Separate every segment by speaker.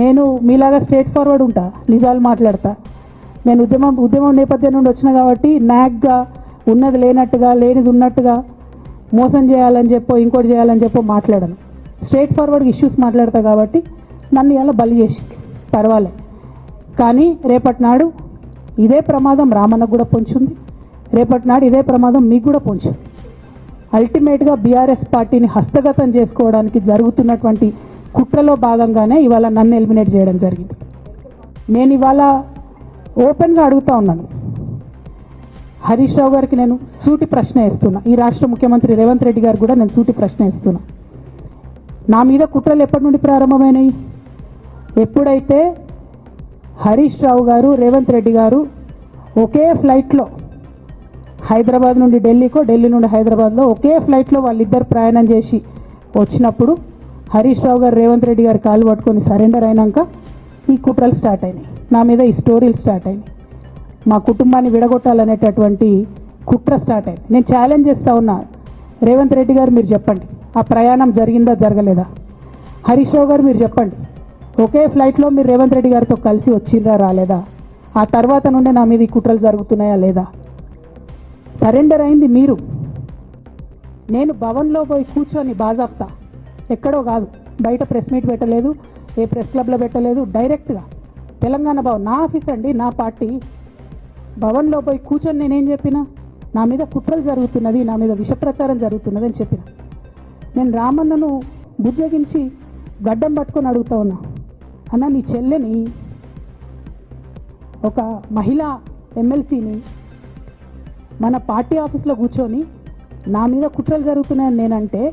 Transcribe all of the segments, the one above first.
Speaker 1: నేను మీలాగా straight forward ఉంటా నిజాలు మాట్లాడతా. నేను ఉద్యమం ఉద్యమం నేపథ్యం నుండి వచ్చిన కాబట్టి నాగ్గా ఉన్నది లేనట్టుగా లేనిది ఉన్నట్టుగా మోసం చేయాలని చెప్పో ఇంకోటి చేయాలని చెప్పో మాట్లాడను. స్ట్రేట్ ఫార్వర్డ్ ఇష్యూస్ మాట్లాడతా కాబట్టి నన్ను ఇలా బలి చేసి పర్వాలే. కానీ రేపటి నాడు ఇదే ప్రమాదం రామన్నకు కూడా పొంచుంది. రేపటి నాడు ఇదే ప్రమాదం మీకు కూడా పొంచుంది. అల్టిమేట్గా బీఆర్ఎస్ పార్టీని హస్తగతం చేసుకోవడానికి జరుగుతున్నటువంటి కుట్రలో భాగంగానే ఇవాళ నన్ను ఎలిమినేట్ చేయడం జరిగింది. నేను ఇవాళ ఓపెన్గా అడుగుతా ఉన్నాను. హరీష్ రావు గారికి నేను సూటి ప్రశ్న వేస్తున్నా. ఈ రాష్ట్ర ముఖ్యమంత్రి రేవంత్ రెడ్డి గారు కూడా నేను సూటి ప్రశ్న వేస్తున్నా. నా మీద కుట్రలు ఎప్పటి నుండి ప్రారంభమైనాయి? ఎప్పుడైతే హరీష్ రావు గారు రేవంత్ రెడ్డి గారు ఒకే ఫ్లైట్లో హైదరాబాద్ నుండి ఢిల్లీకో ఢిల్లీ నుండి హైదరాబాద్లో ఒకే ఫ్లైట్లో వాళ్ళిద్దరు ప్రయాణం చేసి వచ్చినప్పుడు హరీష్ రావు గారు రేవంత్ రెడ్డి గారు కాలు పట్టుకొని సరెండర్ అయినాక ఈ కుట్రలు స్టార్ట్ అయినాయి. నా మీద ఈ స్టోరీలు స్టార్ట్ అయినాయి. మా కుటుంబాన్ని విడగొట్టాలనేటటువంటి కుట్ర స్టార్ట్ అయింది. నేను ఛాలెంజ్ చేస్తూ ఉన్నా. రేవంత్ రెడ్డి గారు మీరు చెప్పండి. ఆ ప్రయాణం జరిగిందా జరగలేదా? హరీష్ రావు గారు మీరు చెప్పండి. ఒకే ఫ్లైట్లో మీరు రేవంత్ రెడ్డి గారితో కలిసి వచ్చిందా రాలేదా? ఆ తర్వాత నుండే నా మీద ఈ కుట్రలు జరుగుతున్నాయా లేదా? సరెండర్ అయింది మీరు. నేను భవన్లో పోయి కూర్చొని బాజాప్తా. ఎక్కడో కాదు. బయట ప్రెస్ మీట్ పెట్టలేదు ఏ ప్రెస్ క్లబ్లో పెట్టలేదు డైరెక్ట్గా. తెలంగాణ భవన్ నా ఆఫీస్ అండి నా పార్టీ. భవన్లో పోయి కూర్చొని నేనేం చెప్పిన? నా మీద కుట్రలు జరుగుతున్నది నా మీద విషప్రచారం జరుగుతున్నది అని చెప్పిన. నేను రామన్నను బుజ్జగించి గడ్డం పట్టుకొని అడుగుతా ఉన్నా. అన్న నీ చెల్లెని ఒక మహిళా ఎమ్మెల్సీని మన పార్టీ ఆఫీస్లో కూర్చొని నా మీద కుట్రలు జరుగుతున్నాయని నేనంటే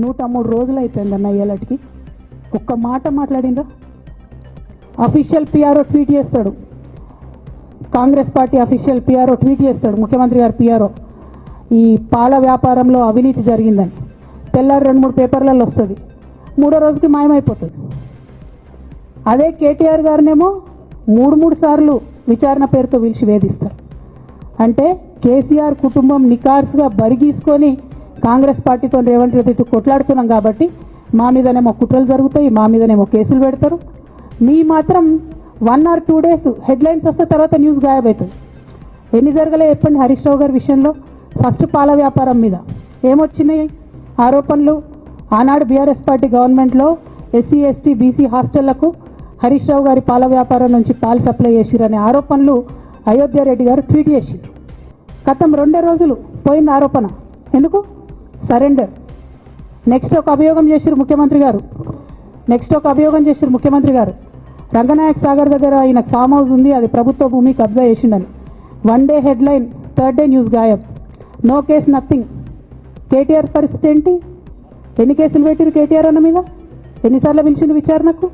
Speaker 1: నూట మూడు రోజులు అయిపోయిందన్న ఏలటికి. ఒక్క మాట మాట్లాడిండ్రా? అఫీషియల్ పిఆర్ఓ ట్వీట్ చేస్తాడు. Congress party official PRO tweet చేస్తాడు. ముఖ్యమంత్రి గారు పిఆర్ఓ ఈ పాల వ్యాపారంలో అవినీతి జరిగిందని. తెల్లారి రెండు మూడు పేపర్లలో వస్తుంది. మూడో రోజుకి మాయమైపోతుంది. అదే కేటీఆర్ గారినేమో మూడు మూడు సార్లు విచారణ పేరుతో పిలిచి వేధిస్తారు. అంటే కేసీఆర్ కుటుంబం నికార్స్గా బరిగీసుకొని కాంగ్రెస్ పార్టీతో రేవంత్ రెడ్డితో కొట్లాడుతున్నాం కాబట్టి మా మీదనేమో కుట్రలు జరుగుతాయి మా మీదనేమో కేసులు పెడతారు. మీ మాత్రం one or two days headlines వస్తే తర్వాత న్యూస్ గాయబవుతుంది ఎన్ని జరగలే చెప్పండి హరీష్ రావు గారి విషయంలో. ఫస్ట్ పాల వ్యాపారం మీద. ఏమొచ్చినాయి? ఆరోపణలు. ఆనాడు బీఆర్ఎస్ పార్టీ గవర్నమెంట్లో ఎస్సీ ఎస్టీ బీసీ హాస్టళ్ళకు హరీష్ రావు గారి పాల వ్యాపారం నుంచి పాలు సప్లై చేసిరనే ఆరోపణలు అయోధ్య రెడ్డి గారు ట్వీట్ చేసిరు గతం రెండే రోజులు పోయింది ఆరోపణ. ఎందుకు? సరెండర్. నెక్స్ట్ ఒక అభియోగం చేసిరు ముఖ్యమంత్రి గారు. నెక్స్ట్ ఒక అభియోగం చేసిరు ముఖ్యమంత్రి గారు. రంగనాయక్ సాగర్ దగ్గర ఆయన ఫామ్ హౌస్ ఉంది అది ప్రభుత్వ భూమి కబ్జా చేసిండని. One day headline third day news గాయబ్. No case nothing. KTR పరిస్థితి ఏంటి? ఎన్ని కేసులు పెట్టిరు కేటీఆర్ అన్న మీద? ఎన్నిసార్లు పిలిచిండు విచారణకు?